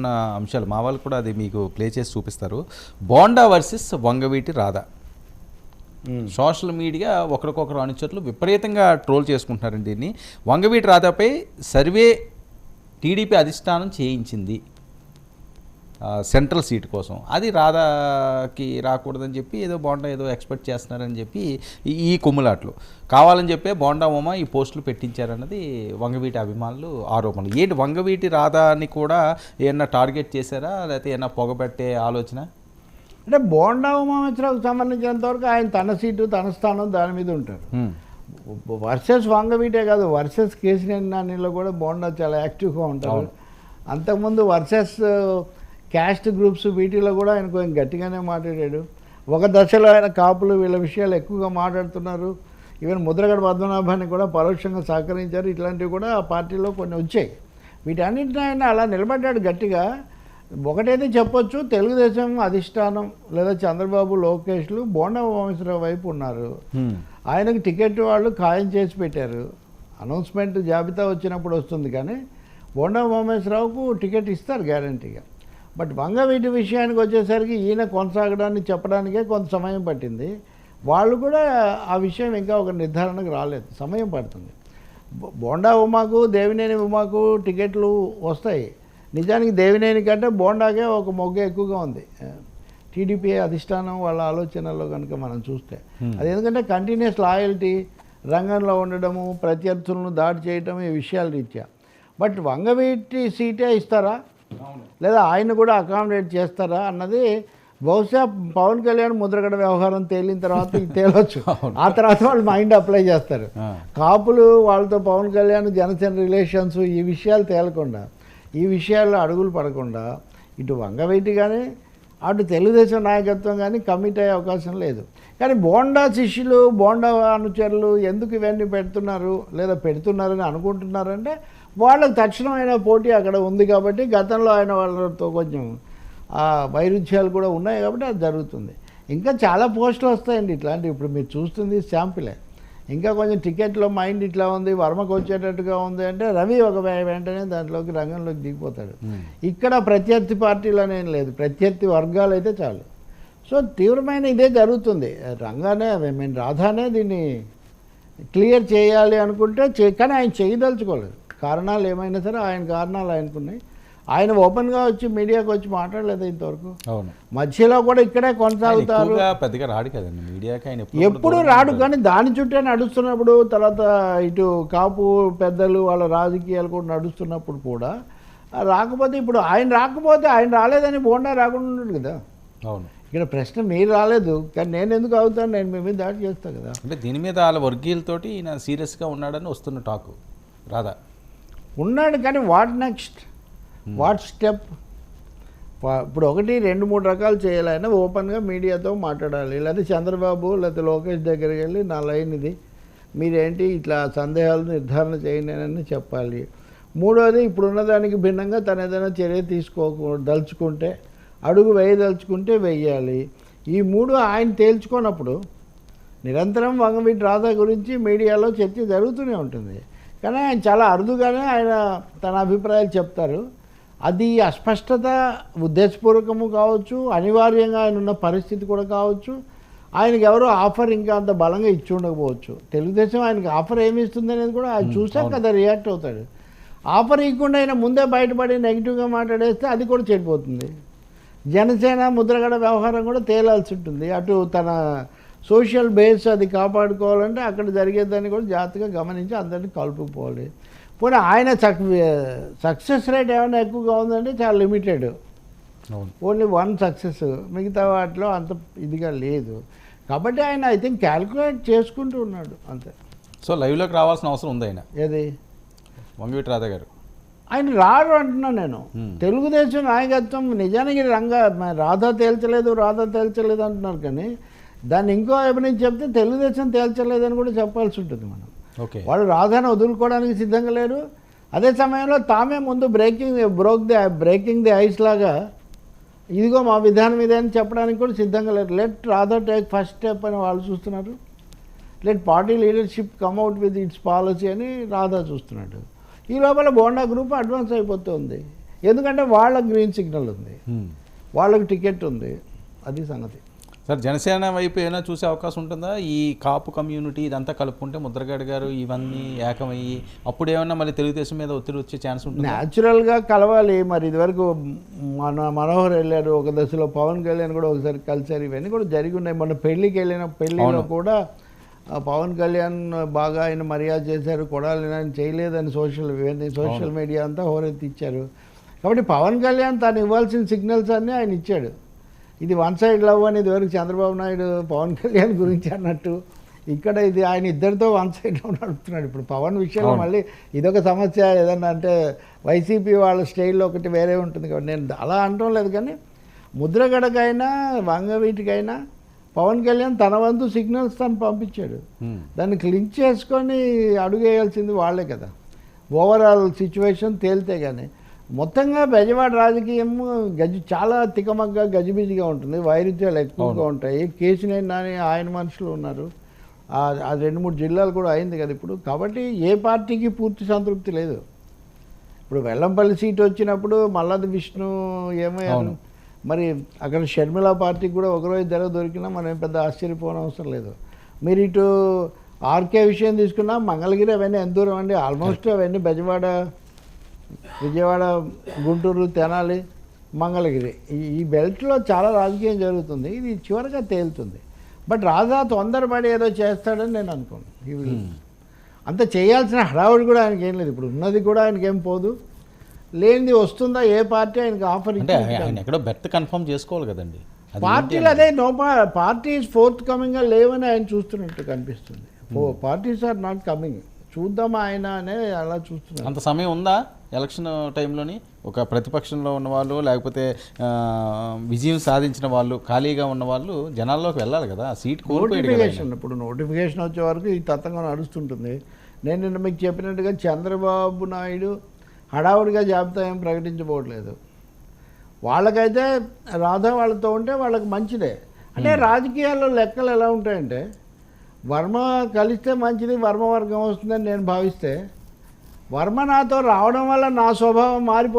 ఉన్న అంశాలు మా వాళ్ళు కూడా అది మీకు ప్లే చేసి చూపిస్తారు. Bonda versus Vangaveeti Radha. Social media ఒకరికొకరు అనుచరులు విపరీతంగా ట్రోల్ చేసుకుంటున్నారండి దీన్ని. వంగవీటి రాధాపై సర్వే టీడీపీ అధిష్టానం చేయించింది. సెంట్రల్ సీట్ కోసం. అది రాధాకి రాకూడదని చెప్పి ఏదో బోండా ఏదో ఎక్స్పెక్ట్ చేస్తున్నారని చెప్పి ఈ- కుమ్ములాట్లు. కావాలని చెప్పే బోండా ఉమ ఈ పోస్టులు పెట్టించారన్నది వంగవీటి అభిమానులు ఆరోపణలు. ఏంటి వంగవీటి రాధాని కూడా ఏమన్నా టార్గెట్ చేశారా? లేకపోతే ఏమన్నా పొగబెట్టే ఆలోచన? అంటే బోండా ఉమామిత్రావుకు సంబంధించినంత వరకు ఆయన తన సీటు తన స్థానం దాని మీద ఉంటారు. వర్సెస్ వంగవీటే కాదు వర్సెస్ కేసీఆర్ నానిలో కూడా బోండా చాలా యాక్టివ్గా ఉంటారు. అంతకుముందు వర్సెస్ క్యాస్ట్ గ్రూప్స్ వీటిలో కూడా ఆయన కొంచెం గట్టిగానే మాట్లాడాడు. ఒక దశలో ఆయన కాపులు వీళ్ళ విషయాలు ఎక్కువగా మాట్లాడుతున్నారు. ఈవెన్ ముద్రగడ పద్మనాభాన్ని కూడా పరోక్షంగా సహకరించారు. ఇట్లాంటివి కూడా ఆ పార్టీలో కొన్ని వచ్చాయి. వీటన్నిటిని ఆయన అలా నిలబడ్డాడు గట్టిగా. ఒకటైతే చెప్పొచ్చు తెలుగుదేశం అధిష్టానం లేదా చంద్రబాబు లోకేష్లు బోండా వంశరావు వైపు ఉన్నారు. ఆయనకు టికెట్ వాళ్ళు ఖాయం చేసి పెట్టారు. అనౌన్స్మెంట్ జాబితా వచ్చినప్పుడు వస్తుంది కానీ బోండా ఉమేశ్వరరావుకు టికెట్ ఇస్తారు గ్యారంటీగా. బట్ వంగవీటి విషయానికి వచ్చేసరికి ఈయన కొనసాగడాన్ని చెప్పడానికే కొంత సమయం పట్టింది. వాళ్ళు కూడా ఆ విషయం ఇంకా ఒక నిర్ధారణకు రాలేదు. సమయం పడుతుంది. బోండా ఉమాకు దేవినేని ఉమాకు టికెట్లు వస్తాయి. నిజానికి దేవినేని కంటే బోండాకే ఒక మొగ్గ ఎక్కువగా ఉంది. టీడీపీ అధిష్టానం వాళ్ళ ఆలోచనలో కనుక మనం చూస్తే. అది ఎందుకంటే కంటిన్యూస్ లాయల్టీ రంగంలో ఉండడము ప్రత్యర్థులను దాడి చేయటం ఈ విషయాల రీత్యా. బట్ వంగవీటి సీటే ఇస్తారా? లేదా ఆయన కూడా అకామిడేట్ చేస్తారా అన్నది బహుశా పవన్ కళ్యాణ్ ముద్రగడ వ్యవహారం తేలిన తర్వాత ఇది తేలొచ్చు. ఆ తర్వాత వాళ్ళు మైండ్ అప్లై చేస్తారు. కాపులు వాళ్ళతో పవన్ కళ్యాణ్ జనసేన రిలేషన్స్ ఈ విషయాలు తేలకుండా ఈ విషయాల్లో అడుగులు పడకుండా ఇటు వంగవీటి కానీ అటు తెలుగుదేశం నాయకత్వం కానీ కమిట్ అయ్యే అవకాశం లేదు. కానీ బోండా శిష్యులు బోండా అనుచరులు ఎందుకు ఇవన్నీ పెడుతున్నారు లేదా పెడుతున్నారని అనుకుంటున్నారంటే వాళ్ళకి తక్షణమైన పోటీ అక్కడ ఉంది కాబట్టి గతంలో ఆయన వాళ్ళతో కొంచెం ఆ వైరుధ్యాలు కూడా ఉన్నాయి కాబట్టి అది జరుగుతుంది. ఇంకా చాలా పోస్టులు వస్తాయండి ఇట్లాంటివి ఇప్పుడు మీరు చూస్తుంది శాంపిలే. ఇంకా కొంచెం టికెట్లో మైండ్ ఇట్లా ఉంది వర్మకు వచ్చేటట్టుగా ఉంది అంటే రవి ఒక వెంటనే దాంట్లోకి రంగంలోకి దిగిపోతాడు. ఇక్కడ ప్రత్యర్థి పార్టీలు అనేం లేదు. ప్రత్యర్థి వర్గాలు అయితే చాలు. సో తీవ్రమైన ఇదే జరుగుతుంది. రంగానే మీన్ రాధానే దీన్ని క్లియర్ చేయాలి అనుకుంటే కానీ ఆయన చేయదలుచుకోలేదు. కారణాలు ఏమైనా సరే ఆయన కారణాలు ఆయనకున్నాయి. ఆయన ఓపెన్గా వచ్చి మీడియాకి వచ్చి మాట్లాడలేదు ఇంతవరకు. అవును. మధ్యలో కూడా ఇక్కడే కొనసాగుతారు. పెద్దగా రాడు కదండి. మీడియాకి ఆయన ఎప్పుడు రాడు. కానీ దాని చుట్టే నడుస్తున్నప్పుడు తర్వాత ఇటు కాపు పెద్దలు వాళ్ళ రాజకీయాలు కూడా నడుస్తున్నప్పుడు కూడా రాకపోతే ఇప్పుడు ఆయన రాకపోతే ఆయన రాలేదని బోండా రాకుండా ఉన్నాడు కదా. అవును. ఇక్కడ ప్రశ్న మీరు రాలేదు కానీ నేను ఎందుకు అవుతాను? నేను మీ మీద దాడి చేస్తాను కదా. అంటే దీని మీద వాళ్ళ వర్గీయులతోటి ఈయన సీరియస్గా ఉన్నాడని వస్తున్న టాకు. రాదా ఉన్నాడు కానీ వాట్ నెక్స్ట్? What step? ఇప్పుడు ఒకటి రెండు మూడు రకాలు చేయాలి ఆయన ఓపెన్గా మీడియాతో మాట్లాడాలి. లేకపోతే చంద్రబాబు లేకపోతే లోకేష్ దగ్గరికి వెళ్ళి నా లైన్ ఇది. మీరేంటి ఇట్లా సందేహాలు నిర్ధారణ చేయండి అని చెప్పాలి. మూడోది ఇప్పుడున్న దానికి భిన్నంగా తను ఏదైనా చర్య తీసుకో దలుచుకుంటే అడుగు వేయదలుచుకుంటే వెయ్యాలి ఈ మూడు ఆయన తేల్చుకున్నప్పుడు నిరంతరం వంగవీటి రాధా గురించి మీడియాలో చర్చ జరుగుతూనే ఉంటుంది. కానీ ఆయన చాలా అరుదుగానే ఆయన తన అభిప్రాయాలు చెప్తారు. అది అస్పష్టత ఉద్దేశపూర్వకము కావచ్చు అనివార్యంగా ఆయన ఉన్న పరిస్థితి కూడా కావచ్చు. ఆయనకి ఎవరో ఆఫర్ ఇంకా అంత బలంగా ఇచ్చి ఉండకపోవచ్చు. తెలుగుదేశం ఆయనకి ఆఫర్ ఏమి ఇస్తుంది అనేది కూడా ఆయన చూసాక కదా రియాక్ట్ అవుతాడు. ఆఫర్ ఇవ్వకుండా ఆయన ముందే బయటపడి నెగిటివ్గా మాట్లాడేస్తే అది కూడా చెడిపోతుంది. జనసేన ముద్రగడ వ్యవహారం కూడా తేలాల్సి ఉంటుంది. అటు తన సోషల్ బేస్ అది కాపాడుకోవాలంటే అక్కడ జరిగేదాన్ని కూడా జాగ్రత్తగా గమనించి అందరినీ కలుపుకోవాలి పోనీ ఆయన సక్ సక్సెస్ రేట్ ఏమైనా ఎక్కువగా ఉందంటే చాలా లిమిటెడ్. ఓన్లీ వన్ సక్సెస్ మిగతా వాటిలో అంత ఇదిగా లేదు. కాబట్టి ఆయన ఐ థింక్ క్యాల్కులేట్ చేసుకుంటూ ఉన్నాడు అంతే. సో లైవ్లోకి రావాల్సిన అవసరం ఉంది ఆయన. ఏది? వంగవీటి రాధా గారు. ఆయన రాడు అంటున్నా నేను. తెలుగుదేశం నాయకత్వం నిజానికి రంగ రాధా తేల్చలేదు రాధా తేల్చలేదు అంటున్నారు కానీ దాన్ని ఇంకో వైపు నుంచి చెప్తే తెలుగుదేశం తేల్చలేదని కూడా చెప్పాల్సి ఉంటుంది మనం. ఓకే. వాళ్ళు రాధాని వదులుకోవడానికి సిద్ధంగా లేరు. అదే సమయంలో తామే ముందు breaking broke the breaking the ice లాగా ఇదిగో మా విధానం ఇదే అని చెప్పడానికి కూడా సిద్ధంగా లేరు. Let Radha take first step అని వాళ్ళు చూస్తున్నారు. Let party leadership come out with its policy అని రాధా చూస్తున్నాడు. ఈ లోపల బోండా గ్రూప్ అడ్వాన్స్ అయిపోతుంది. ఎందుకంటే వాళ్ళకి గ్రీన్ సిగ్నల్ ఉంది. హ్మ్. వాళ్ళకి టికెట్ ఉంది. అది సంగతి. సార్ జనసేన వైపు ఏమైనా చూసే అవకాశం ఉంటుందా? ఈ కాపు కమ్యూనిటీ ఇదంతా కలుపుకుంటే ముద్రగడ గారు ఇవన్నీ ఏకమయ్యి అప్పుడు ఏమన్నా మళ్ళీ తెలుగుదేశం మీద ఒత్తిడి వచ్చే ఛాన్స్ ఉంటుంది? న్యాచురల్గా కలవాలి. మరి ఇదివరకు మన మనోహర్ వెళ్ళారు ఒక దశలో పవన్ కళ్యాణ్ కూడా ఒకసారి కలిసారు ఇవన్నీ కూడా జరిగి ఉన్నాయి. మొన్న పెళ్ళికి వెళ్ళిన పెళ్ళిలో. కూడా పవన్ కళ్యాణ్ బాగా ఆయన మర్యాద చేశారు కొడాలి ఆయన చేయలేదని సోషల్ ఇవన్నీ సోషల్ మీడియా అంతా హోరెత్తి ఇచ్చారు కాబట్టి పవన్ కళ్యాణ్ తను ఇవ్వాల్సిన సిగ్నల్స్ అన్నీ ఆయన ఇచ్చాడు. ఇది వన్ సైడ్ లవ్ అని ఇదివరకు చంద్రబాబు నాయుడు పవన్ కళ్యాణ్ గురించి అన్నట్టు. ఇక్కడ ఇది ఆయన ఇద్దరితో వన్ సైడ్ నడుపుతున్నాడు. ఇప్పుడు పవన్ విషయంలో. మళ్ళీ ఇదొక సమస్య. ఏదన్నా అంటే వైసీపీ వాళ్ళ స్టైల్లో ఒకటి వేరే ఉంటుంది కాబట్టి నేను అలా అనటం లేదు కానీ ముద్రగడకైనా వంగవీటికైనా పవన్ కళ్యాణ్ తన వంతు సిగ్నల్స్ తను పంపించాడు. దాన్ని క్లించ్ చేసుకొని అడుగేయాల్సింది వాళ్ళే కదా. ఓవరాల్ సిచ్యువేషన్ తేలితే కానీ మొత్తంగా బెజవాడ రాజకీయం గజి చాలా తికమగ్గా గజిబిజిగా ఉంటుంది. వైరుధ్యాలు ఎక్కువగా ఉంటాయి. కేసీనేని నాని ఆయన మనుషులు ఉన్నారు. ఆ- రెండు మూడు జిల్లాలు కూడా అయింది కదా ఇప్పుడు. కాబట్టి ఏ పార్టీకి పూర్తి సంతృప్తి లేదు. ఇప్పుడు వెల్లంపల్లి సీట్ వచ్చినప్పుడు మల్లాది విష్ణు ఏమయ్యారు అవును. మరి అక్కడ షర్మిల పార్టీకి కూడా ఒకరోజు ధర దొరికినా మనం పెద్ద ఆశ్చర్యపోవడం అవసరం లేదు. మీరు ఇటు ఆర్కే విషయం తీసుకున్నా మంగళగిరి అవన్నీ ఎంత దూరం అండి? ఆల్మోస్ట్ అవన్నీ బెజవాడ విజయవాడ గుంటూరు తెనాలి మంగళగిరి. ఈ బెల్ట్లో చాలా రాజకీయం జరుగుతుంది. ఇది చివరిగా తేలుతుంది. బట్ రాజా తొందరపడి ఏదో చేస్తాడని నేను అనుకోను ఈ will- అంత చేయాల్సిన హడావుడి కూడా ఆయనకి ఏం లేదు. ఇప్పుడు ఉన్నది కూడా ఆయనకి ఏం పోదు. లేనిది వస్తుందా? ఏ పార్టీ ఆయనకి ఆఫర్ ఎక్కడో బెర్త్ కన్ఫర్మ్ చేసుకోవాలి కదండి. పార్టీలు అదే నో పార్టీస్ ఫోర్త్ కమింగ్గా లేవని ఆయన చూస్తున్నట్టు కనిపిస్తుంది. పార్టీస్ ఆర్ నాట్ కమింగ్ చూద్దాం ఆయన అనే అలా చూస్తున్నారు అంత సమయం ఉందా ఎలక్షన్ టైంలోని? ఒక ప్రతిపక్షంలో ఉన్న వాళ్ళు లేకపోతే విజయం సాధించిన వాళ్ళు ఖాళీగా ఉన్న వాళ్ళు జనాల్లోకి వెళ్ళాలి కదా. సీట్. నోటిఫికేషన్ ఇప్పుడు నోటిఫికేషన్ వచ్చే వరకు ఈ తతంగం నడుస్తుంటుంది. నేను నిన్న మీకు చెప్పినట్టుగా చంద్రబాబు నాయుడు హడావుడిగా జాబితా ఏం ప్రకటించబోవట్లేదు. వాళ్ళకైతే రాధా వాళ్ళతో ఉంటే వాళ్ళకి మంచిదే. అంటే రాజకీయాల్లో లెక్కలు ఎలా ఉంటాయంటే వర్మ కలిస్తే మంచిది వర్మ వర్గం వస్తుందని నేను భావిస్తే వర్మ నాతో రావడం వల్ల నా స్వభావం మారిపో